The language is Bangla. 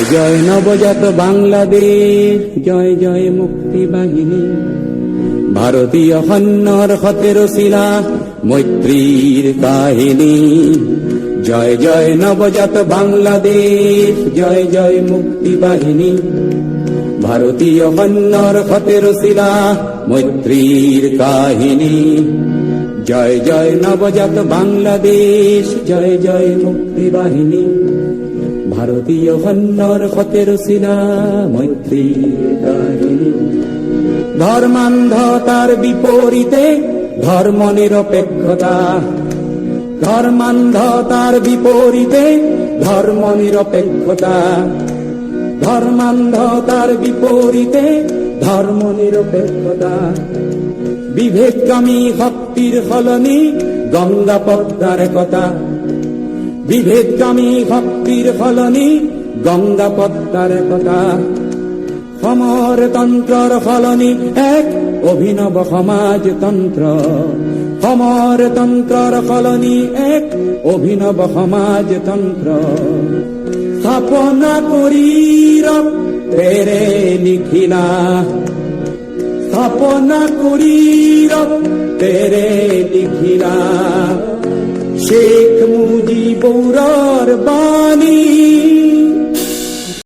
জয় জয় নবজাত বাংলাদেশ, জয় জয় মুক্তি বাহিনী। ভারতীয় হন্যর হতের শিলা, মৈত্রীর কাহিনী। জয় জয় নবজাত বাংলাদেশ, জয় জয় মুক্তি বাহিনী। ভারতীয় হন্যর হতের শিলা, মৈত্রীর কাহিনী। জয় জয় নবজাত বাংলাদেশ, জয় জয় মুক্তি বাহিনী। ভারতীয় হন্যর হতের শিলা মৈত্রীর কাহিনী ধর্মান্ধতার বিপরীতে ধর্ম নিরপেক্ষতা ধর্মান্ধতার বিপরীতে ধর্ম নিরপেক্ষতা ধর্মান্ধতার বিপরীতে ধর্ম নিরপেক্ষতা বিভেদকামী শক্তির ফলনি গঙ্গা পদ্মার কথা বিভেদকামী শক্তির ফলনি গঙ্গা পদ্মার কথা সমরতন্ত্রর ফলনি, এক অভিনব সমাজতন্ত্র সমরতন্ত্রর ফলনি, এক অভিনব সমাজতন্ত্র স্থাপনা করি তেরে লিখিলা স্থাপনা করি তেরে লিখিলা শেখ মুজিবুর বাণী।